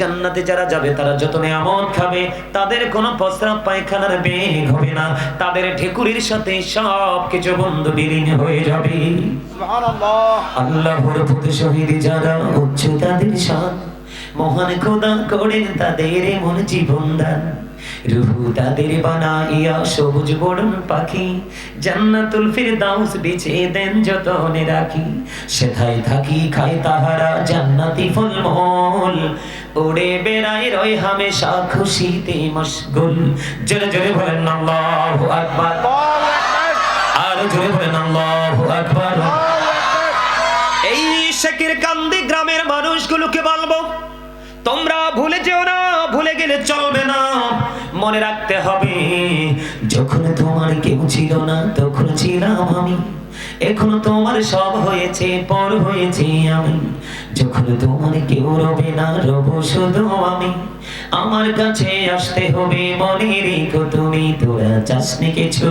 জান্নাতে যারা যাবে তারা যত নিয়ামত খাবে তাদের কোনো প্রস্রাব পায়খানার বেগ হবে না। তাদের ঠেকুরির সাথে সব কিছু বন্ধ বিলীন হয়ে যাবে। সুবহানাল্লাহ। আল্লাহর প্রতি শহীদ যারা উচ্চ তাদের শান মহান খোদা করেন তাদের মন জীবন দান। রুহু তাদের বানাইয়া সবুজ বরণ পাখি জান্নাতুল ফিরদাউস বিছে দেন যতনে রাখি। সেথায় থাকি খাই তাহারা জান্নাতি ফলমূল উড়ে বেড়াই রয় হামেশা খুশিতে মশগুল। জোরে জোরে বলেন আল্লাহু আকবার। আর জোরে বলেন আল্লাহু আকবার। আল্লাহু আকবার। এই শেখের কান্দি গ্রামের মানুষগুলোকে বলব তোমরা ভুলে যেও না, ভুলে গেলে চলবে না। মনে রাখতে হবে, যখন তোমার কেউ ছিল না, তখন ছিলাম আমি। এখন তোমার সব হয়েছে, পর হয়েছে আমি। যখন তোমার কেউ রবে না, রব শুধু আমি। আমার কাছে আসতে হবে, মনে রেখো তুমি তোরা চাসনি কিছু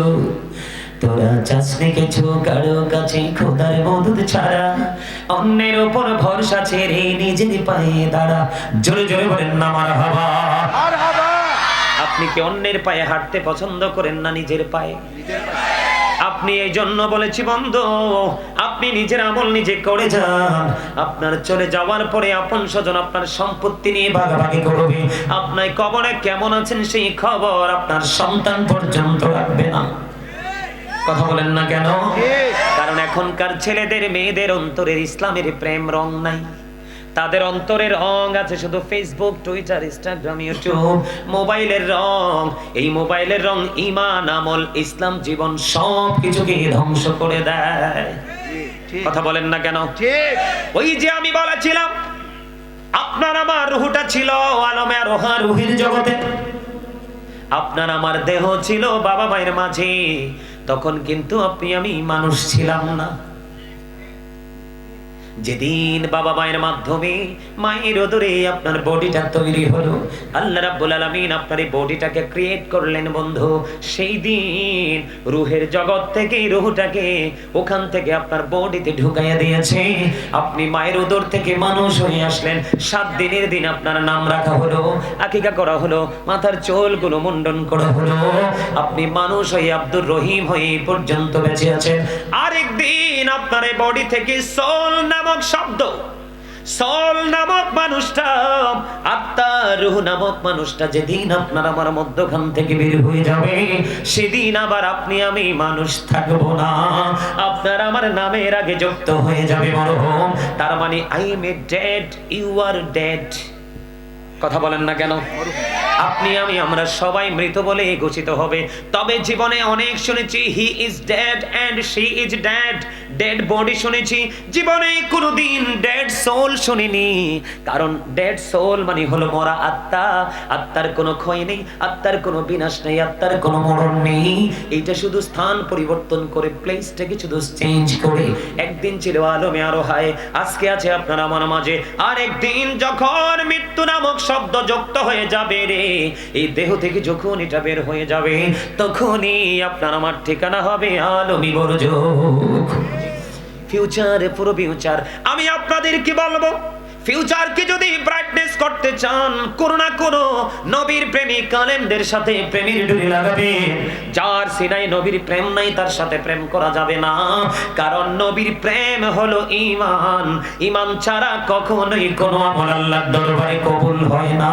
তোরা চাসনি কিছু? কারও কাছে খোদার মদত ছাড়া। অন্যের ওপর ভরসা ছেড়ে নিজের পায়ে দাঁড়া। জোরে জোরে বলেন না আমার হাবা। আপনি কি অন্যের পায়ে হাঁটতে পছন্দ করেন না নিজের পায়ে। আপনি এই জন্য বলেছি বন্ধ আপনি নিজের আমল নিজে করে যান। আপনার চলে যাওয়ার পরে আপন স্বজন আপনার সম্পত্তি নিয়ে ভাগাভাগি করবে। আপনার কবরে কেমন আছেন সেই খবর আপনার সন্তান পর্যন্ত রাখবে না। কথা বলেন না কেন? কারণ এখনকার ছেলেদের মেয়েদের অন্তরের ইসলামের প্রেম রং নাই। তাদের অন্তরের রং আছে শুধু ফেসবুক টুইটার ইনস্টাগ্রাম ইউটিউব মোবাইলের রং এই মোবাইলের রং ইমান আমল ইসলাম জীবন সব কিছুকে ধ্বংস করে দেয়। কথা বলেন না কেন? ওই যে আমি বলেছিলাম আপনার আমার রুহুটা ছিল আলমে রোহা রুহির জগতে। আপনার আমার দেহ ছিল বাবা মায়ের মাঝে। তখন কিন্তু আপনি আমি মানুষ ছিলাম না। যেদিন বাবা মায়ের মাধ্যমে মায়ের ওদরে আপনার বডিটা তৈরি হলো, আল্লাহ রাব্বুল আলামিন আপনার এই বডিটাকে ক্রিয়েট করলেন বন্ধু। সেই দিন রুহের জগৎ থেকে রুহটাকে ওখান থেকে আপনার বডিতে ঢুকাইয়া দিয়েছে। আপনি মায়ের উদর থেকে মানুষ হয়ে আসলেন। সাত দিনের দিন আপনার নাম রাখা হলো, আকিকা করা হলো, মাথার চুলগুলো মুন্ডন করা হলো। আপনি মানুষ হয়ে আব্দুর রহিম হয়ে পর্যন্ত বেঁচে আছেন। আরেকদিন আপনার এই বডি থেকে সোল নামক শব্দ। সল নামক মানুষটা নামক মানুষটা যেদিন আপনার আমার মধ্যখান থেকে বের হয়ে যাবে, সেদিন আবার আপনি আমি মানুষ থাকব না। আপনার আমার নামের আগে যুক্ত হয়ে যাবে মরহম। তার মানে I am a dead you are dead কথা বলেন না কেন? আপনি আমি, আমরা সবাই মৃত বলে ঘোষিত হবে। তবে জীবনে অনেক শুনেছি he is dad and she is dead dead body শুনেছি, জীবনে কোনোদিন ডেড সোল শুনিনি। কারণ ডেড সোল মানে হলো মরা আত্মা, আত্মার কোনো ক্ষয় নেই, আত্মার কোনো বিনাশ নেই, আত্মার কোনো মরণ নেই। এইটা শুধু স্থান পরিবর্তন করে প্লেসটাকে শুধু চেঞ্জ করে। একদিন ছিল আলমে আরও হায়, আজকে আছে আপনার আমার মাঝে। আর একদিন যখন মৃত্যু নামক শব্দ যুক্ত হয়ে যাবে রে, এই দেহ থেকে যখন এটা বের হয়ে যাবে, তখনই আপনার আমার ঠিকানা হবে আলমি বড় ফিউচার পুরো ফিউচার আমি আপনাদের কি বলব? ফিউচারকে যদি ব্রাইটনেস করতে চান কোনো না কোনো নবীর প্রেমিক কালেমদের সাথে প্রেমের ডুরি লাগাবে। যার সিনাই নবীর প্রেম নাই তার সাথে প্রেম করা যাবে না। কারণ নবীর প্রেম হলো ঈমান। ঈমান ছাড়া কখনোই কোনো আমল আল্লাহর দরবারে কবুল হয় না।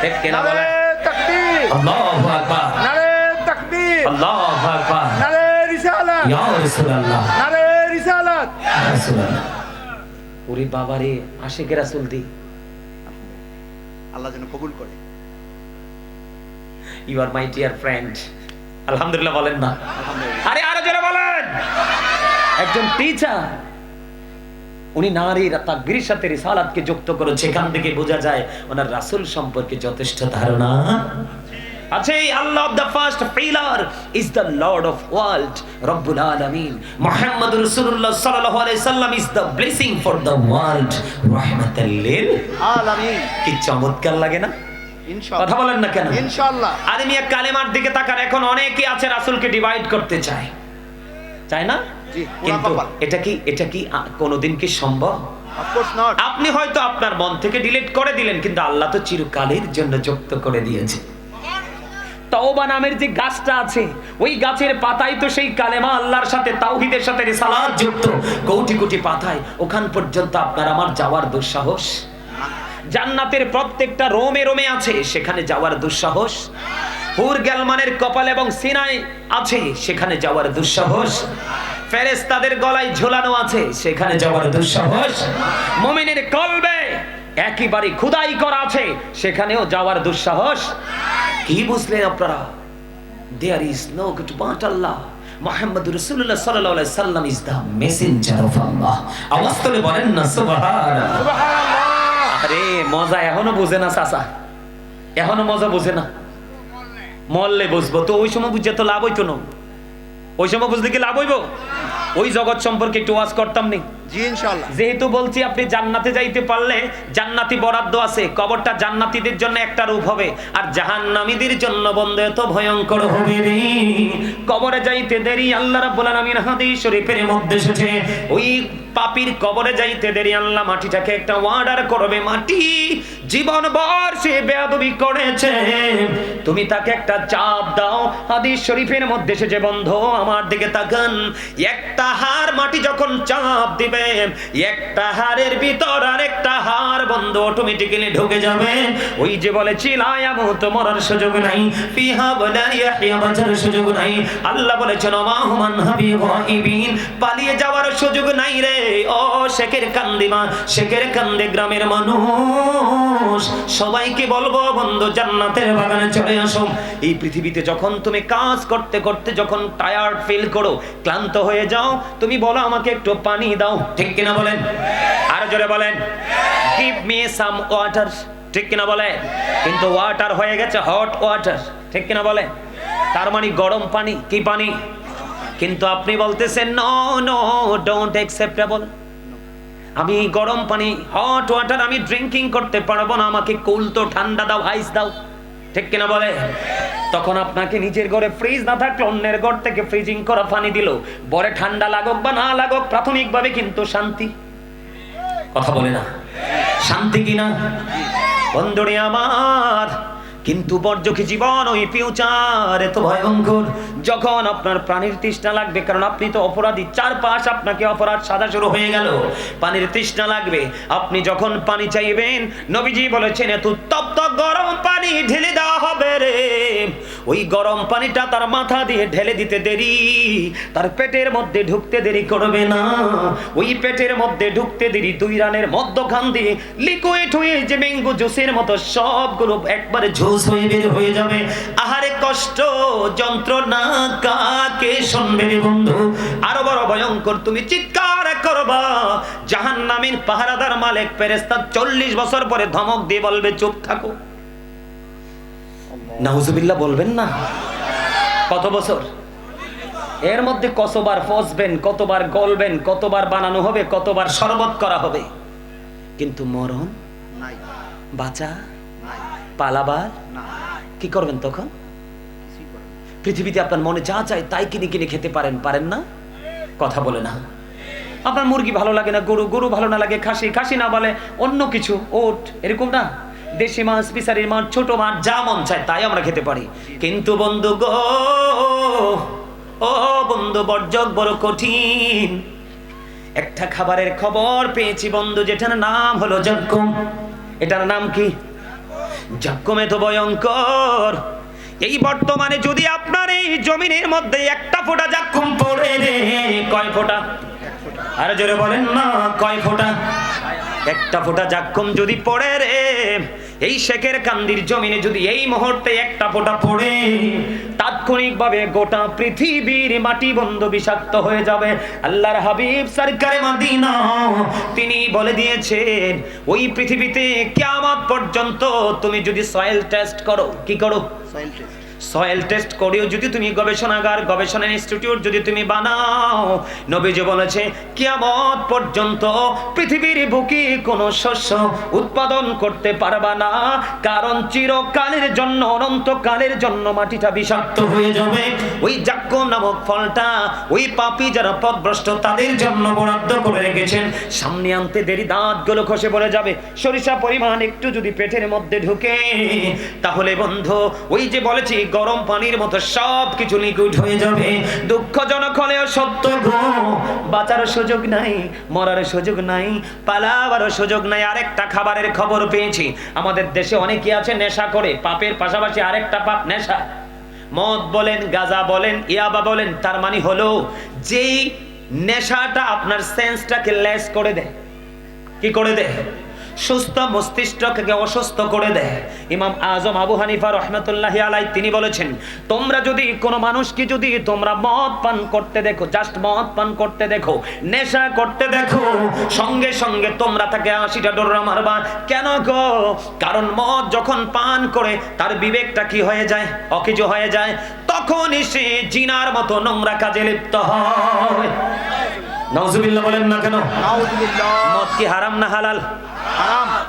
ঠিক কিনা বলে তাকবীর। আল্লাহু আকবার। নারে তাকবীর। আল্লাহু আকবার। নারে রিসালাত ইয়া রাসূলুল্লাহ। নারে রিসালাত। রাসূলুল্লাহ ওরে বাবারে আশিক রাসূল দি। আল্লাহ যেন কবুল করে। You are my dear friend আলহামদুলিল্লাহ বলেন না। আরে আরও জোরে বলেন। একজন টিচার উনি নারীর তাকবীরের সাথে রিসালাতকে যুক্ত করেছে এখান থেকে বোঝা যায় ওনার রাসূল সম্পর্কে যথেষ্ট ধারণা। আছে Allah of the first pillar is the lord of world রব্বুল আলামিন। মুহাম্মদ রাসূলুল্লাহ সাল্লাল্লাহু আলাইহি সাল্লাম is the blessing for the world রাহমাতাল লিল। আলামিন। কি চমৎকার লাগে না? কথা বলেন না কেন? ইনশাআল্লাহ আরে মিয়া কালেমার দিকে তাকান এখন অনেকেই আছে রাসূলকে ডিভাইড করতে চায়। চায় না? কিন্তু এটা কি এটা কি কোনোদিন কি সম্ভব? আপনি হয়তো আপনার মন থেকে ডিলিট করে দিলেন কিন্তু আল্লাহ তো চিরকালের জন্য যুক্ত করে দিয়েছে। তওবা নামের যে গাছটা আছে, ওই গাছের পাতায় তো সেই কালেমা আল্লাহর সাথে, তাওহীদের সাথে রিসালাত যুক্ত। কোটি কোটি পাতায়, ওখান পর্যন্ত আপনার আমার যাওয়ার দুঃসাহস। জান্নাতের প্রত্যেকটা রোমে রোমে আছে, সেখানে যাওয়ার দুঃসাহস। হুর গ্যালমানের কপাল এবং সিনায় আছে, সেখানে যাওয়ার দুঃসাহস। ফেরেশতাদের গলায় ঝোলানো আছে, সেখানে যাওয়ার দুঃসাহস। মুমিনের কলবে একেবারে খুদাই করা আছে সেখানেও যাওয়ার দুঃসাহস। কি বুঝলেন আপনারা? There is no god but Allah Mohammad রসুল্লাহ সাল্লাহ সাল্লাম is the messenger of Allah আওয়াজ তুলে বলেন না সুবহানাল্লাহ। আরে মজা এখনও বোঝে না চাচা। এখনও মজা বোঝে না। মরলে বুঝব। তো ওই সময় বুঝে তো লাভ হইতো না। ওই সময় বুঝলে কি লাভ হইব? ওই জগৎ সম্পর্কে একটু ওয়াজ করতাম নি। যেহেতু বলছি আপনি জান্নাতে যাইতে পারলে জান্নাতি বরাদ্দ আছে, কবরটা জন্য একটা রূপ হবে, আর জন্য বন্ধ এত ভয়ঙ্কর হবে রে। কবরে যাইতে দেরি, আল্লাহ রাব্বুল আলামিন হাদিস শরীফের মধ্যে এসেছে, ওই কবরে যাইতে দেরি, আল্লাহ মাটিটাকে একটা অর্ডার করবে, মাটি জীবন ভর সে বেয়াদবি করেছে। তুমি তাকে একটা চাপ দাও, হাদিস শরীফের মধ্যে এসেছে, বন্ধ, আমার দিকে তাকান, একটা হার মাটি যখন চাপ দিবে একটা হারের ভিতর আর একটা হার বন্ধ অটোমেটিক্যালি ঢুকে যাবে। ওই যে বলে তো মরার সুযোগ নাই, ফিহা বলা ইয়াহিয়া বাঁচার সুযোগ নাই। আল্লাহ বলেছেন মাহুমান হাবি পালিয়ে যাওয়ার সুযোগ নাই রে। ও শেখের কান্দিমা শেখের কান্দে গ্রামের মানুষ। সবাইকে বলব, বন্ধু, জান্নাতের বাগানে চলে আসো। এই পৃথিবীতে যখন তুমি কাজ করতে করতে যখন টায়ার্ড ফিল করো, ক্লান্ত হয়ে যাও, তুমি বলো, আমাকে একটু পানি দাও। ঠিক কিনা বলেন? আর জোরে বলেন। গিভ মি সাম ওয়াটার ঠিক কিনা বলে কিন্তু ওয়াটার হয়ে গেছে হট ওয়াটার ঠিক কিনা বলে তার মানে গরম পানি, কি পানি? কিন্তু আপনি বলতেছেন নো নো ডোন্ট অ্যাকসেপ্টেবল আমি গরম পানি হট ওয়াটার আমি ড্রিঙ্কিং করতে পারব না, আমাকে কুল তো ঠান্ডা দাও আইস দাও। ঠিক কিনা বলে? তখন আপনাকে নিজের ঘরে ফ্রিজ না থাকলে অন্যের ঘর থেকে ফ্রিজিং করা পানি দিল। বরে ঠান্ডা লাগক বা না লাগুক, প্রাথমিকভাবে কিন্তু শান্তি। কথা বলে না। শান্তি কিনা? বন্ধুরে আমার কিন্তু বর্জকি জীবন ওই ফিউচার এত ভয়ঙ্কর। যখন আপনার প্রাণীর তৃষ্ণা লাগবে, কারণ আপনি তো অপরাধী, চারপাশ আপনাকে অপরাধ সাদা শুরু হয়ে গেল। পানির তৃষ্ণা লাগবে। আপনি যখন পানি চাইবেন, নবীজি বলেছেন, এত তপ্ত গরম পানি ঢেলে দেওয়া হবে রে। ওই গরম পানিটা তার মাথা দিয়ে ঢেলে দিতে দেরি। তার পেটের মধ্যে ঢুকতে দেরি করবে না। ওই পেটের মধ্যে ঢুকতে দেরি দুই রানের মধ্যখান দিয়ে লিকুইড হয়ে যে ম্যাঙ্গো জুসের মতো সবগুলো একবারে ঝুস হয়ে বের হয়ে যাবে। আহারে কষ্ট, যন্ত্রণা কাকে শুনবে বন্ধু? আরও বড় ভয়ঙ্কর, তুমি চিৎকার করবা। জাহান্নামীর পাহারাদার মালিক ফেরেস্তা চল্লিশ বছর পরে ধমক দিয়ে বলবে, চুপ থাকো। নাউজুবিল্লাহ বলবেন না? কত বছর? এর মধ্যে কতবার কতবার গলবেন, কতবার বানানো হবে, কতবার শরবত করা হবে? কিন্তু মরণ বাঁচা পালাবার কি করবেন তখন। পৃথিবীতে আপনার মনে যা চায় তাই কিনে কিনে খেতে পারেন পারেন না? কথা বলে না। আপনার মুরগি ভালো লাগে না, গরু গরু ভালো না লাগে, খাসি খাসি না বলে অন্য কিছু, ওট, এরকম না? দেশি মাছ, পিসারির মাছ, ছোট মাছ, যা মন চায় তাই আমরা খেতে পারি। কিন্তু বন্ধু গো, ও বন্ধু বর্জক, বড় কঠিন। একটা খাবারের খবর পেয়েছি বন্ধু, যেটার নাম হলো জক্কুম এটার নাম কি? জক্কুমে তো ভয়ঙ্কর। এই বর্তমানে যদি আপনার এই জমিনের মধ্যে একটা ফোঁটা জাক্কুম পড়ে রে, কয় ফোঁটা? আরে জোরে বলেন না, কয় ফোঁটা? একটা ফোঁটা জাক্কুম যদি পড়ে রে এই শেখের কান্দির জমিনে যদি এই মুহূর্তে একটা ফোঁটা পড়ে, তাৎক্ষণিকভাবে গোটা পৃথিবীর মাটি বন্ধ বিষাক্ত হয়ে যাবে। আল্লাহর হাবিব সরকারে মাদিনা, তিনি বলে দিয়েছেন, ওই পৃথিবীতে কিয়ামত পর্যন্ত তুমি যদি সয়েল টেস্ট করো, কি করো? সয়েল টেস্ট সয়েল টেস্ট করেও যদি তুমি গবেষণাগার গবেষণা ইনস্টিটিউট যদি তুমি বানাও। নবীজি বলেছে, কিয়ামত পর্যন্ত পৃথিবীর বুকে কোনো শস্য উৎপাদন করতে পারবা না, কারণ চিরকালের জন্য, অনন্তকালের জন্য মাটিটা বিষাক্ত হয়ে যাবে। ওই যাক্য নামক ফলটা, ওই পাপি যারা পথভ্রষ্ট তাদের জন্য বরাদ্দ করে রেখেছেন। সামনে আনতে দেরি, দাঁতগুলো খসে পড়ে যাবে। সরিষা পরিমাণ একটু যদি পেটের মধ্যে ঢুকে, তাহলে বন্ধু, ওই যে বলেছি গরম পানির মতো সব কিছু লিকুইড হয়ে যাবে। দুঃখজনক হলেও সত্য গো। বাঁচার সুযোগ নাই মরার সুযোগ নাই, পালাবারও সুযোগ নাই। আরেকটা খাবারের খবর পেয়েছি। আমাদের দেশে অনেকে আছে নেশা করে, পাপের পাশাপাশি আরেকটা পাপ নেশা। মদ বলেন, গাজা বলেন, ইয়াবা বলেন, তার মানে হলো যেই নেশাটা আপনার সেন্সটাকে লেস করে দেয়। কি করে দেয়? সুস্থ মস্তিষ্ককে অসুস্থ করে দেয়। ইমাম আজম আবু হানিফা রহমতুল্লাহ আলাই তিনি বলেছেন তোমরা যদি কোনো মানুষকে যদি তোমরা মদ পান করতে দেখো জাস্ট মদ পান করতে দেখো নেশা করতে দেখো সঙ্গে সঙ্গে তোমরা তাকে আশিটা ডোরা মারবা। কেন গো? কারণ মদ যখন পান করে তার বিবেকটা কি হয়ে যায়? অকিজু হয়ে যায়। তখন সে জিনার মতো নোংরা কাজে লিপ্ত হয়। নজুবিল্লাহ বলেন না কেন? মদ কি হারাম না হালাল?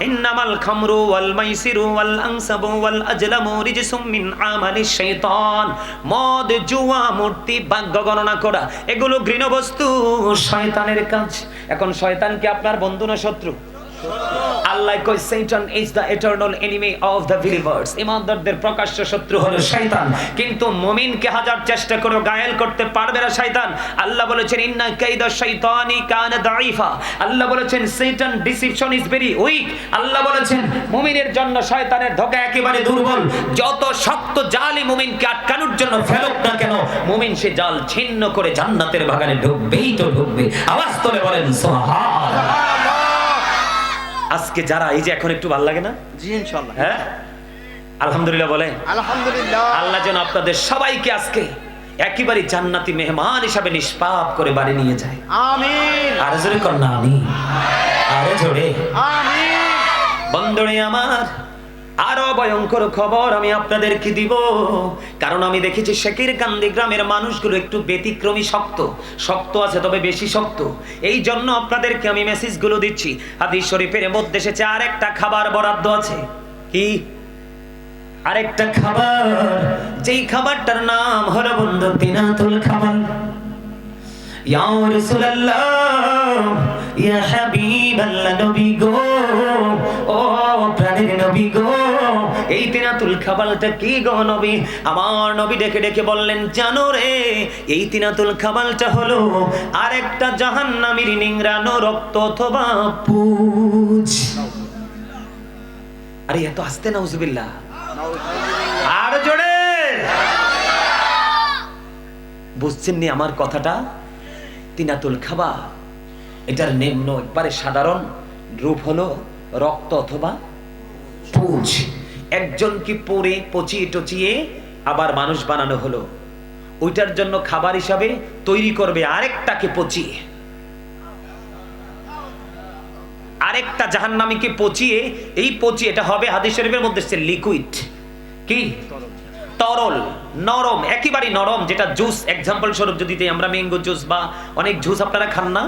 ইন্নামাল খামরু ওয়াল মাইসিরু ওয়াল আনসাবু ওয়াল আজলামু রিজসুম মিন আমালি শাইতান। মদ, জুয়া, মূর্তি ভাগ্য গণনা করা, এগুলো ঘৃণবস্তু, শয়তানের কাজ। এখন শয়তান কি আপনার বন্ধু না শত্রু? আল্লাহ is the eternal enemy of the believers ইমানদারদের প্রকাশ্য শত্রু হলো শয়তান। কিন্তু মুমিনকে হাজার চেষ্টা করে গায়েল করতে পারবে না শয়তান। আল্লাহ বলেছেন ইন্না কাইদা শাইতানি কানা দাঈফা। আল্লাহ বলেছেন deception is very weak Allah বলেছেন মুমিনের জন্য শয়তানের ধোঁকা একেবারে দুর্বল। যত শক্ত জালি মুমিনকে আটকানোর জন্য ফেলুক না কেন মুমিন সে জাল ছিন্ন করে জান্নাতের বাগানে ঢুকবেই তো ঢুকবে। আওয়াজ তোলে বলেন সুবহান আজকে যারা এই যে এখন একটু ভালো লাগে না? জি ইনশাআল্লাহ। হ্যাঁ? আলহামদুলিল্লাহ বলে। আলহামদুলিল্লাহ। আল্লাহ যেন আপনাদের সবাইকে আজকে একেবারে জান্নাতি মেহমান হিসাবে নিষ্পাপ করে বাড়ি নিয়ে যায়। আমিন। আরে জোরে কর না আমি আরে জোরে। আমিন। বন্ধুরে আমার আরও ভয়ঙ্কর খবর আমি আপনাদেরকে দিব। কারণ আমি দেখেছি শেকির কান্দি গ্রামের মানুষগুলো একটু ব্যতিক্রমী শক্ত শক্ত আছে তবে বেশি শক্ত। এই জন্য আপনাদেরকে আমি মেসেজগুলো দিচ্ছি। হাদিস শরীফের মধ্যে এসেছে আরেকটা খাবার বরাদ্দ আছে। কি? আরেকটা খাবার। যেই খাবারটার নাম হলো বন্ধু তিনাতুল খাবার ইয়া রাসূলুল্লাহ, ইয়া তিনাতুল খাবালটা কি গো নবী। আমার নবী ডেকে ডেকে বললেন, জানো রে, এই তিনাতুল খাবালটা হলো আরেকটা জাহান্নামীর নিংরানো রক্ত অথবা পুজ। আরে, এত আসতে না উজবিল্লাহ আর জোরে। বুঝছেন নি আমার কথাটা? তিনাতুল খাবা এটার নিম্ন একবারে সাধারণ রূপ হলো রক্ত অথবা পুজ। একজন কি পরে পচিয়ে টচিয়ে আবার মানুষ বানানো হলো? ওইটার জন্য খাবার হিসাবে তৈরি করবে আরেকটাকে পচিয়ে। আরেকটা জাহান্নামীকে পচিয়ে, এই পচিয়ে এটা হবে হাদিস শরীফের মধ্যে লিকুইড কি? তরল, নরম একেবারে নরম, যেটা জুস এক্সাম্পল স্বরূপ যদি আমরা ম্যাঙ্গো জুস বা অনেক জুস আপনারা খান না,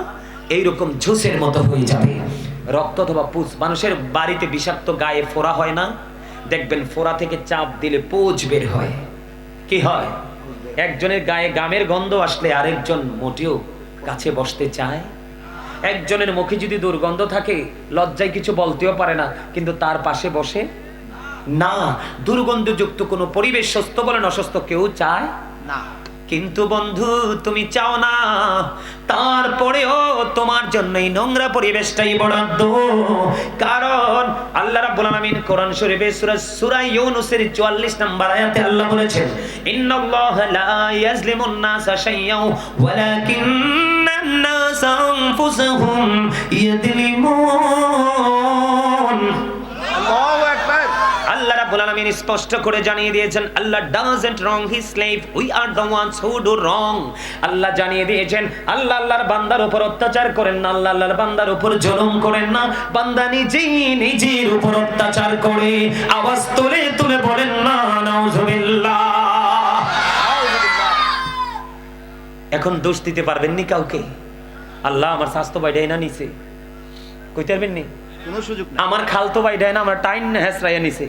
এইরকম জুসের মতো হয়ে যাবে। রক্ত অথবা পুষ, মানুষের বাড়িতে বিষাক্ত গায়ে ফোড়া হয় না। দেখবেন ফোড়া থেকে চাপ দিলে পোজ বের হয়। কি হয়? একজনের গায়ে গামের গন্ধ আসলে আরেকজন মোটেও কাছে বসতে চায়। একজনের মুখে যদি দুর্গন্ধ থাকে, লজ্জায় কিছু বলতেও পারে না, কিন্তু তার পাশে বসে, না, দুর্গন্ধযুক্ত কোনো পরিবেশ সুস্থ বলেন অসুস্থ কেউ চায়? না। কিন্তু বন্ধু, তুমি চাও না। তারপরেও তোমার জন্য এই নোংরা পরিবেশটাই বরাদ্দ। কারণ আল্লাহ রাব্বুল আলামিন কোরআন শরীফে সূরা সূরা ইউনূসের 44 নম্বর আয়াতে আল্লাহ বলেছেন, ইন্নাল্লাহা লা ইয়াজলিমুন নাসা শাইয়্যাও ওয়ালাকিন্নান নাসা আনফুসাহুম ইয়াজলিমুন স্পষ্ট করে জানিয়ে দিয়েছেন Allah doesn't wrong he slave we are the ones who do wrong Allah জানিয়ে দিয়েছেন আল্লাহ আল্লাহর বান্দার উপর অত্যাচার করেন না আল্লাহ আল্লাহর বান্দার উপর জুলুম করেন না বান্দা নিজেই নিজের উপর অত্যাচার করে আওয়াজ তুলে তুলে বলেন না নাউজুবিল্লাহ। এখন দোষ দিতে পারবেন নি কাউকে? আল্লাহ আমার স্বাস্থ্য বাইরে না নিছে। কইতে পারবেন নি কোনো সুযোগ আমার খাল খালতো বাইরে না আমার টাইন হেসরাইয়া নিছে।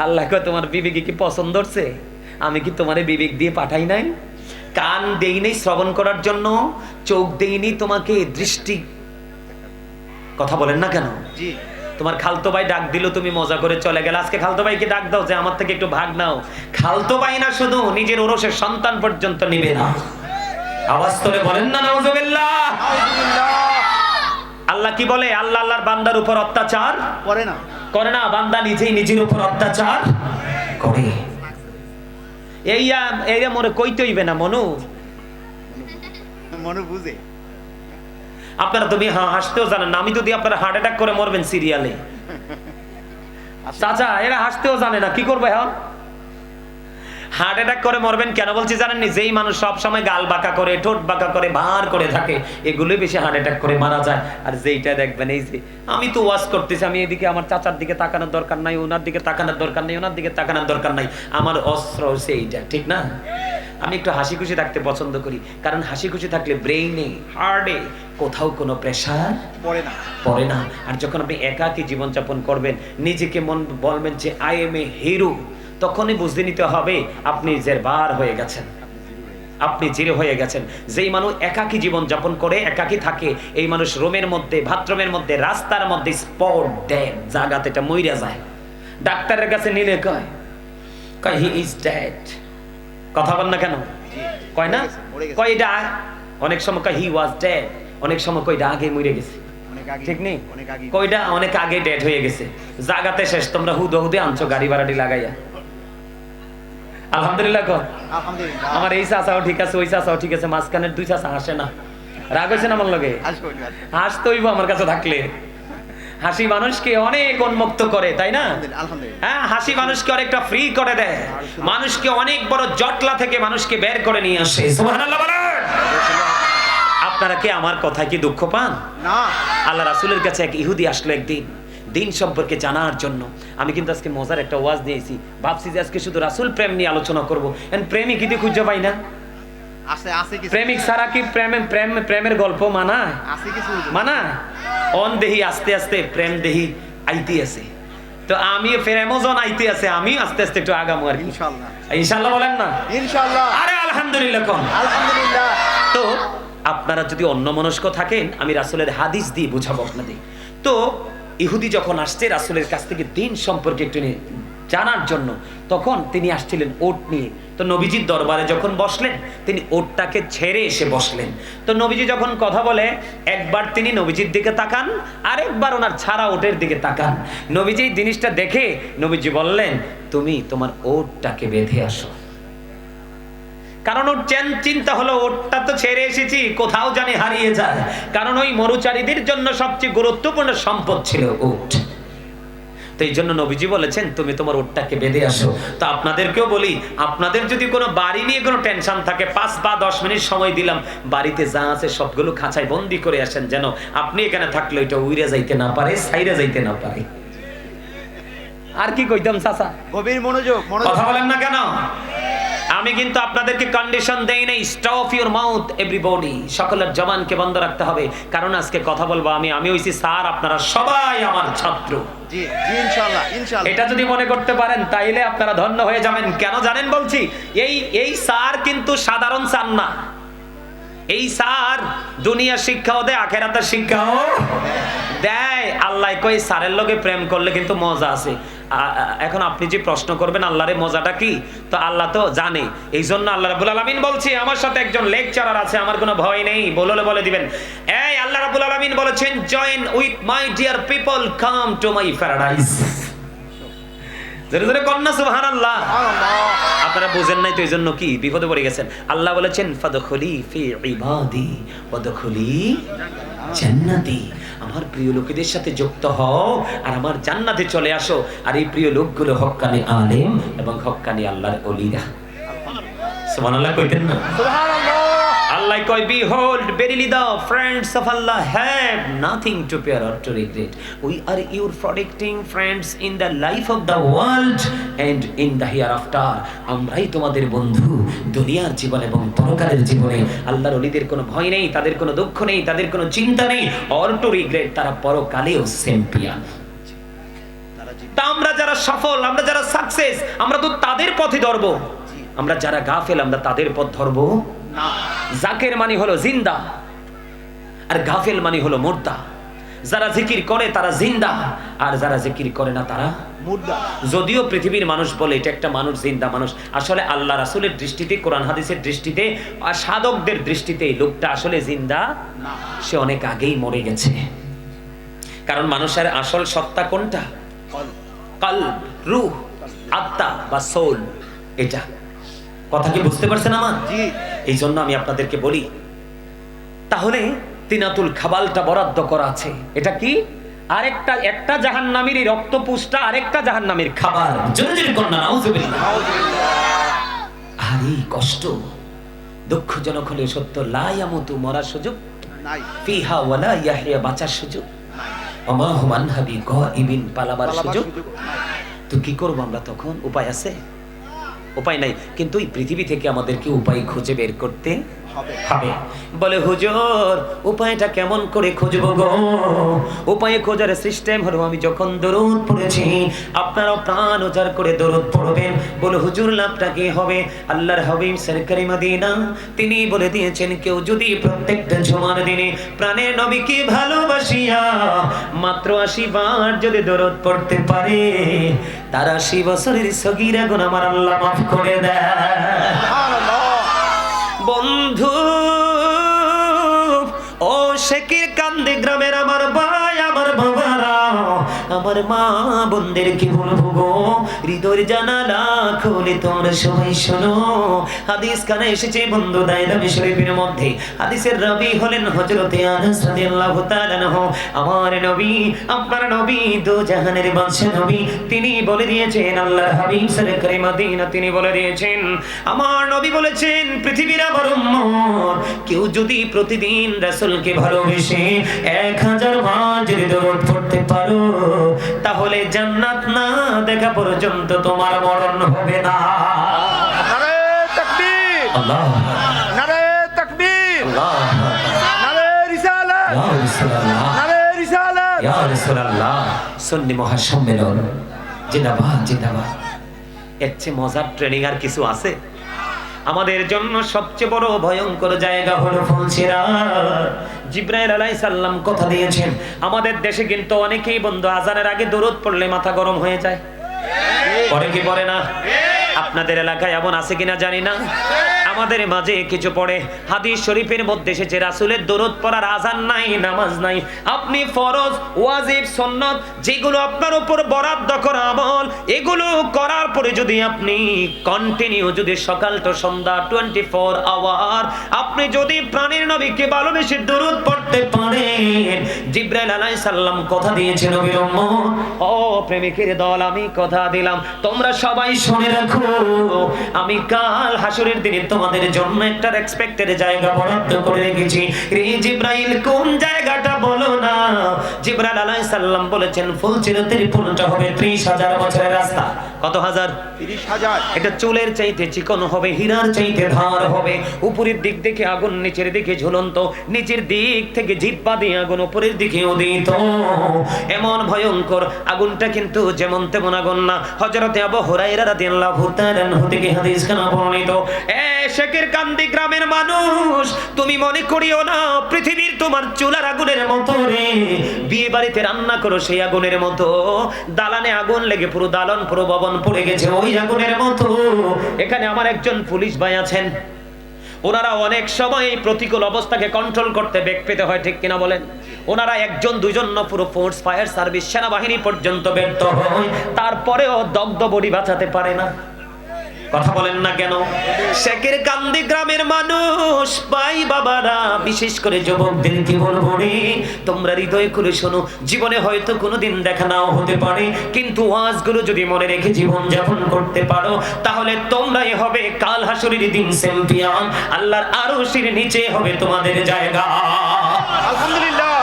আল্লাহ কয় তোমার বিবেকে কি পছন্দ হচ্ছে? আমি কি তোমার বিবেক দিয়ে পাঠাই নাই? কান দেই নাই শ্রবণ করার জন্য? চোখ দেইনি তোমাকে দৃষ্টি কথা বলেন না কেন? জি। তোমার খালতো ভাই ডাক দিল তুমি মজা করে চলে গেলে। আজকে খালতো ভাইকে ডাক দাও যে আমার থেকে একটু ভাগ নাও। খালতো ভাই না শুধু নিজের ওরসের সন্তান পর্যন্ত নিবে না। আওয়াজ তোলে বলেন না নাউজুবিল্লাহ। আল্লাহ কি বলে? আল্লাহ আল্লাহর বান্দার উপর অত্যাচার? করে না। করে না বান্দা নিজেই নিজের উপর অত্যাচার করে। এইয়া এইয়া মনে কইতে হইবে না মনু। মনে বুঝে। আপনারা তুমি হাসতেও জানেন না আমি যদি আপনারা হার্ট অ্যাটাক করে মরবেন সিরিয়ালে। চাচা এরা হাসতেও জানে না কি করবে এখন? হার্ট অ্যাটাক করে মরবেন কেন বলছি জানেননি? যেই মানুষ সব সময় গাল বাঁকা করে ঠোঁট বাঁকা করে ভার করে থাকে এগুলোই বেশি হার্ট অ্যাটাক করে মারা যায়। আর যেইটা দেখবেন এই যে আমি তো ওয়াশ করতেছি আমি এদিকে আমার চাচার দিকে তাকানোর দরকার নাই ওনার দিকে তাকানোর দরকার নাই ওনার দিকে তাকানোর দরকার নাই। আমার অস্ত্র হচ্ছে এইটা ঠিক না? আমি একটু হাসি খুশি থাকতে পছন্দ করি কারণ হাসি খুশি থাকলে ব্রেইনে হার্টে কোথাও কোনো প্রেশার পড়ে না। পড়ে না। আর যখন আপনি একাকী জীবনযাপন করবেন নিজেকে মন বলবেন যে আই এম এ হিরো তখনই বুঝতে নিতে হবে আপনি বার হয়ে গেছেন। আপনি জিরো হয়ে গেছেন। যেই মানুষ একাকী জীবন যাপন করে একাকী থাকে এই মানুষ রোমের মধ্যে বাথরুমের মধ্যে রাস্তার মধ্যে স্পট ড্যাড জাগাতে এটা মইরা যায়। ডাক্তারের কাছে নিলে কয় কয় হি ইজ ড্যাড কথা বল না কেন? কয় না। কয় এটা অনেক সময় কয় হি ওয়াজ ড্যাড অনেক সময় কয় এটা আগে মরে গেছে। ঠিক নেই? অনেক আগে। কয়টা? অনেক আগে ডেট হয়ে গেছে। জাগাতে শেষ তোমরা হুদ হুদে আনছো গাড়ি ভাড়াটি লাগাইয়া। আলহামদুলিল্লাহ কর। আমার এই চাচাও ঠিক আছে ওই চাচাও ঠিক আছে মাঝখানের দুই চাচা হাসে না। রাগ হয়েছে না আমার লগে? কাছে থাকলে। হাসি মানুষকে অনেক উন্মুক্ত করে তাই না? হ্যাঁ হাসি মানুষকে অনেকটা ফ্রি করে দেয়। মানুষকে অনেক বড় জটলা থেকে মানুষকে বের করে নিয়ে আসে। আপনারা কি আমার কথায় কি দুঃখ পান? আল্লাহ রাসুলের কাছে এক ইহুদি আসলো একদিন। দিন সম্পর্কে জানার জন্য। আমি কিন্তু আজকে মজার একটা ওয়াজ দিয়েছি। ভাবছি যে আজকে শুধু রাসুল প্রেম নিয়ে আলোচনা করব। প্রেমিক ইদি খুঁজে পাই না। প্রেমিক ছাড়া কি প্রেমে প্রেম প্রেমের গল্প কিছু মানায়? অন দেহি আস্তে আস্তে প্রেম দেহি আইতে আছে। তো আমি আইতে আছে। আমি আস্তে আস্তে একটু আগামো আর ইনশাআল্লাহ বলেন না? ইনশাআল্লাহ। আরে আলহামদুলিল্লাহ কোন। আলহামদুলিল্লাহ। তো আপনারা যদি অন্যমনস্ক থাকেন আমি রাসুলের হাদিস দিয়ে বুঝাবো আপনাদের। তো ইহুদি যখন আসছে, রাসুলের কাছ থেকে দিন সম্পর্কে একটু জানার জন্য, তখন তিনি আসছিলেন ওট নিয়ে। তো নবীজির দরবারে যখন বসলেন, তিনি ওটটাকে ছেড়ে এসে বসলেন। তো নবীজি যখন কথা বলে, একবার তিনি নবীজির দিকে তাকান, আরেকবার ওনার ছাড়া ওটের দিকে তাকান। নবীজি জিনিসটা দেখে নবীজি বললেন, তুমি তোমার ওটটাকে বেঁধে আসো। কারণ ওর চেন- চিন্তা হলো ওরটা তো ছেড়ে এসেছি কোথাও জানি হারিয়ে যায়। কারণ ওই মরুচারীদের জন্য সবচেয়ে গুরুত্বপূর্ণ সম্পদ ছিল উট তো এই জন্য নবীজি বলেছেন তুমি তোমার ওটটাকে বেঁধে আসো। তো আপনাদেরকেও বলি আপনাদের যদি কোনো বাড়ি নিয়ে কোনো টেনশন থাকে পাঁচ বা দশ মিনিট সময় দিলাম বাড়িতে যা আছে সবগুলো খাঁচায় বন্দি করে আসেন যেন আপনি এখানে থাকলে ওইটা উইরে যাইতে না পারে সাইরে যাইতে না পারে। আর কি কইতাম চাচা? গভীর মনোযোগ। কথা বলেন না কেন? আমি কিন্তু আপনাদেরকে কন্ডিশন দেই নাই। স্টপ ইউর মাউথ এভরিবডি সকলের জবানকে বন্ধ রাখতে হবে। কারণ আজকে কথা বলব আমি। আমি হইছি স্যার আপনারা সবাই আমার ছাত্র। জি জি ইনশাআল্লাহ ইনশাআল্লাহ এটা যদি মনে করতে পারেন তাইলে আপনারা ধন্য হয়ে যাবেন। কেন জানেন বলছি? এই এই স্যার কিন্তু সাধারণ স্যার না। এই স্যার দুনিয়া শিক্ষাও দেয় আখেরাতের শিক্ষাও দেয়। আল্লাহ কই স্যারের লগে প্রেম করলে কিন্তু মজা আছে। এখন আপনি যে প্রশ্ন করবেন আল্লাহরে মজাটা কি? তো আল্লাহ তো জানে। এই জন্য আল্লাহ রাবুল আলমিন বলছি আমার সাথে একজন লেকচারার আছে আমার কোনো ভয় নেই। বললে বলে দিবেন এই আল্লাহ রাবুল আলমিন বলেছেন join with my dear people come to my paradise জোরে জোরে কন্যা সুবহানাল্লাহ। আল্লাহ আপনারা বুঝেন নাই তো এই জন্য কি? বিপদে পড়ে গেছেন। আল্লাহ বলেছেন ফাদখুলি ফি ইবাদি ওয়াদখুলি জান্নাতি। আমার প্রিয় লোকেদের সাথে যুক্ত হও আর আমার জান্নাতে চলে আসো। আর এই প্রিয় লোকগুলো হক্কানি আলেম এবং হক্কানি আল্লাহর অলিরা। সুবহানাল্লাহ কইতেন না? সুবহানাল্লাহ। আল্লাহ কয় behold verily the friends of Allah have nothing to fear or to regret we are your protecting friends in the life of the world and in the hereafter আমরাই তোমাদের বন্ধু দুনিয়ার জীবন এবং পরকালের জীবনে। আল্লাহর অলিদের কোনো ভয় নেই, তাদের কোনো দুঃখ নেই, তাদের কোনো চিন্তা নেই অর টু রিগ্রেট তারা পরকালেও জি- তা আমরা যারা সফল, আমরা যারা সাকসেস আমরা তো তাদের পথে ধরবো। আমরা যারা গাফেল, আমরা তাদের পথ ধরবো। জাকের মানে হলো জিন্দা আর গাফেল মানে হলো মুর্দা। যারা জিকির করে তারা জিন্দা আর যারা জিকির করে না তারা মুর্দা। যদিও পৃথিবীর মানুষ বলে এটা একটা মানুষ জিন্দা মানুষ। আসলে আল্লাহ রাসুলের দৃষ্টিতে কোরআন হাদিসের দৃষ্টিতে আর সাধকদের দৃষ্টিতে লোকটা আসলে জিন্দা। সে অনেক আগেই মরে গেছে। কারণ মানুষের আসল সত্তা কোনটা? কল কাল রুহ আত্মা বা সোল এটা। কথা কি বুঝতে পারছেন আমার? জি। এই জন্য আমি আপনাদেরকে বলি তাহলে তিনাতুল খাবালটা বরাদ্দ করা আছে। এটা কি? আরেকটা একটা জাহান্নামীর এই রক্তপুষ্টা আরেকটা জাহান্নামীর খাবার। জোরে জোরে কন্যা নাউজুবিল্লাহ। আর এই কষ্ট দুঃখজনক হলে সত্য লায়ামতু মরার সুযোগ ফিহা ওয়ালা ইয়াহরিয়া বাঁচার সুযোগ নাই। হুমান হাবি গ ইবিন পালাবার সুযোগ তো কি করব আমরা তখন? উপায় আছে? উপায় নাই। কিন্তু এই পৃথিবী থেকে আমাদেরকে উপায় খুঁজে বের করতে বলে, হুজুর, উপায়টা কেমন করে খুঁজবো গো? উপায় খোঁজার সিস্টেম হলো, আমি যখন দরুদ পড়েছি, আপনারাও প্রাণ উজাড় করে দরুদ পড়বেন। বলে, হুজুর, লাভটা কি হবে? আল্লাহর হাবিব সরকারি মদিনা, তিনি বলে দিয়েছেন, কেউ যদি প্রত্যেকটা জমার দিনে প্রাণের নবীকে ভালোবাসিয়া মাত্র আশি বার যদি দরুদ পড়তে পারে, তার আশি বছরের সগিরা গুণ আমার আল্লাহ মাফ করে দেয়। বন্ধু ও সে কান্দে মা বোনদের কি বলব গো? জানালা খুলে সবাই শোনো। হাদিস কানে এসেছে, বন্ধু শরীফের মধ্যে। হাদিসের রবি হলেন হযরতে আনাস রাদিয়াল্লাহু তাআলা আমার নবী আপনার নবী জাহানের নবী, তিনি বলে দিয়েছেন, আল্লাহর হাবিব মদিনা, তিনি বলে দিয়েছেন, আমার নবী বলেছেন, পৃথিবীর আমার উম্মত। কেউ যদি প্রতিদিন রাসূলকে ভালোবেসে এক হাজার বার যদি দরুদ পড়তে পারো তাহলে জান্নাত না দেখা পর্যন্ত তোমার মরণ হবে না। আল্লাহ। নারে তাকবীর। আল্লাহ। নারে রিসালাত। রাসূলুল্লাহ। নারে রিসালাত। রাসূলুল্লাহ। সুন্নি মহাসম্মেলন। জিন্দাবাদ জিন্দাবাদ। এর চেয়ে মজার ট্রেনিং আর কিছু আছে? আমাদের জন্য সবচেয়ে বড় ভয়ঙ্কর জায়গা হলো ফুলছিরা জিব্রাইল কথা দিয়েছেন, আমাদের দেশে কিন্তু অনেকেই বন্ধু, আজানের আগে দরুদ পড়লে মাথা গরম হয়ে যায়। পরে কি পড়ে না? আপনাদের এলাকায় এমন আছে কিনা জানি না। আমাদের মাঝে কিছু পড়ে। হাদিস শরীফের মধ্যে এসেছে, রাসূলের দরুদ পড়ার আজান নাই, নামাজ নাই। আপনি ফরজ, ওয়াজিব, সুন্নাত, যেগুলো আপনার উপর বরাদ্দ করা আমল, এগুলো করার পরে যদি আপনি কন্টিনিউ যদি সকাল তো সন্ধ্যা টোয়েন্টি ফোর আওয়ার আপনি যদি প্রাণের নবীকে ভালোবেসে দরুদ পড়তে পারেন। জিব্রাইল আলাইহিস সালাম কথা দিয়েছেন নবীর ও প্রেমিকের দল, আমি কথা দিলাম। তোমরা সবাই শুনে রাখো, আমি কাল হাসুরের দিনে তোমাদের জন্য একটা রেসপেক্টের জায়গা বরাদ্দ করে রেখেছি। রে জিব্রাইল কোন জায়গাটা বলো না? জিব্রাইল আলাইহিস সালাম বলেছেন ফুলচিরতের পুরোটা হবে 30000 বছরের রাস্তা। কত হাজার? তিরিশ হাজার। এটা চুলের চাইতে চিকন হবে হীরার চাইতে ধার হবে। উপরের দিক থেকে আগুন নিচের দিকে ঝুলন্ত। নিচের দিক থেকে জিব্বা দিয়ে আগুন উপরের দিকে উদিত। এমন ভয়ঙ্কর আগুনটা কিন্তু যেমন তেমন আগুন না। হযরতে আবু হুরায়রা রাদিয়াল্লাহু তাআলা থেকে হাদিস কানা বর্ণিত? এ শেখের কান্দি গ্রামের মানুষ তুমি মনে করিও না পৃথিবীর তোমার চুলার আগুনের মতো রে। বিয়ে বাড়িতে রান্না করো, সেই আগুনের মতো। দালানে আগুন লেগে পুরো দালন, পুরো ভবন পড়ে গেছে ওই আগুনের মতো। এখানে আমার একজন পুলিশ ভাই আছেন। ওনারা অনেক সময় এই প্রতিকূল অবস্থাকে কন্ট্রোল করতে বেগ পেতে হয়, ঠিক কিনা বলেন? ওনারা একজন, দুজন না পুরো ফোর্স ফায়ার সার্ভিস সেনাবাহিনী পর্যন্ত ব্যর্থ হয়। তারপরেও দগ্ধ বডি বাঁচাতে পারে না। কথা বলেন না কেন? শেখের কান্দি গ্রামের মানুষ ভাই বাবারা বিশেষ করে যুবকদের কি বলব রে? তোমরা হৃদয় করে শোনো জীবনে হয়তো কোনোদিন দেখা নাও হতে পারে কিন্তু ওয়াজগুলো যদি মনে রেখে জীবন যাপন করতে পারো তাহলে তোমরাই হবে কাল হাসুরির দিন চ্যাম্পিয়ন আল্লাহর আরও শির নিচে হবে তোমাদের জায়গা। আলহামদুলিল্লাহ।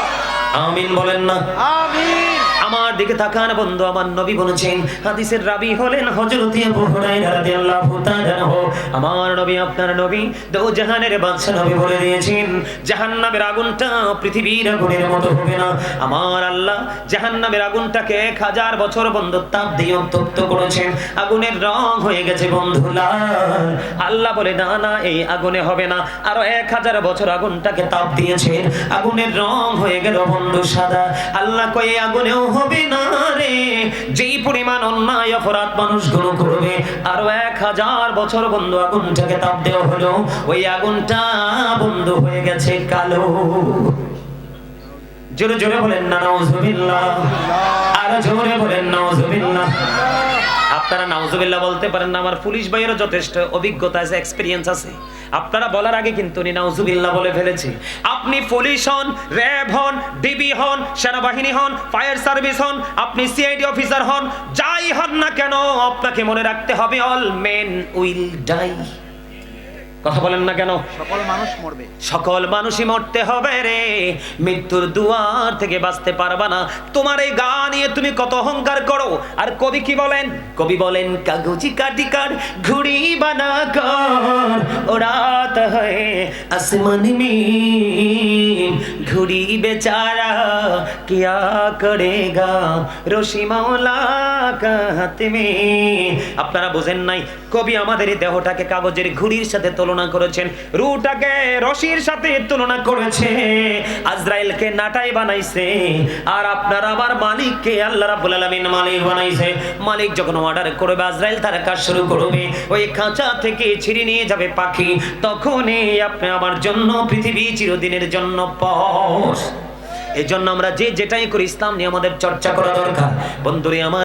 আমিন বলেন না। আমিন। আমার দিকে তাকান বন্ধু, আমার নবী বলেছেন, হাদিসের রাবি হলেন হযরত আবু হুরায়রা রাদিয়াল্লাহু তাআলা আমার নবী, আপনার নবী দো জাহানের বাদশা নবী বলে দিয়েছেন, জাহান্নামের আগুনটা পৃথিবীর আগুনের মতো হবে না। আমার আল্লাহ জাহান্নামের আগুনটাকে এক হাজার বছর বন্ধু তাপ দিয়ে উত্তপ্ত করেছেন। আগুনের রং হয়ে গেছে বন্ধু, লাল। আল্লাহ বলে, না না, এই আগুনে হবে না। আরও এক হাজার বছর আগুনটাকে তাপ দিয়েছেন। আগুনের রং হয়ে গেল বন্ধু, সাদা। আল্লাহ কয়ে আগুনেও হবে না রে। যেই পরিমাণ অন্যায় অপরাধ মানুষগুলো করবে, আরও এক হাজার বছর বন্ধু আগুনটাকে তাপ দেওয়া হলো। ওই আগুনটা বন্ধ হয়ে গেছে কালো। জোরে জোরে বলেন না নাউজুবিল্লাহ। আর জোরে বলেন, নাউজুবিল্লাহ। আপনারা নাউজুবিল্লাহ বলতে পারেন না, আমার পুলিশ ভাইয়েরও যথেষ্ট অভিজ্ঞতা আছে এক্সপিরিয়েন্স আছে। আপনারা বলার আগে কিন্তু উনি নাউজুবিল্লাহ বলে ফেলেছে। আপনি পুলিশ হন, র্যাব হন, ডিবি হন, সেনাবাহিনী হন, ফায়ার সার্ভিস হন, আপনি সিআইডি অফিসার হন, যাই হন না কেন, আপনাকে মনে রাখতে হবে অল মেন উইল ডাই কথা বলেন না কেন? সকল মানুষ মরবে। সকল মানুষই মরতে হবে রে। মৃত্যুর দুয়ার থেকে বাঁচতে পারবা না। তোমার এই গা নিয়ে তুমি কত অহংকার করো? আর কবি কি বলেন? কবি বলেন কাগজি কাটি কার ঘুড়ি বানা কর। ওরাত হয় আসমান में ঘুড়ি বেচারা কিয়া করেগা? রশি মাওলা কা হাত মে আপনারা বোঝেন নাই কবি আমাদের এই দেহটাকে কাগজের ঘুড়ির সাথে তুলনা করেছেন। রুটাকে রশির সাথে তুলনা করেছে। আজরাইলকে নাটাই বানাইছে। আর আপনার আমার মালিককে আল্লাহ রাব্বুল আলামিন মালিক বানাইছে। মালিক যখন অর্ডার করবে, আজরাইল তার কাজ শুরু করবে। ওই খাঁচা থেকে ছিঁড়ে নিয়ে যাবে পাখি। তখনই আপনি আমার জন্য পৃথিবী চিরদিনের জন্য পর। এই জন্য আমরা যে যেটাই করি, ইসলাম নিয়ে আমাদের চর্চা করা দরকার। বন্ধুরে, আমার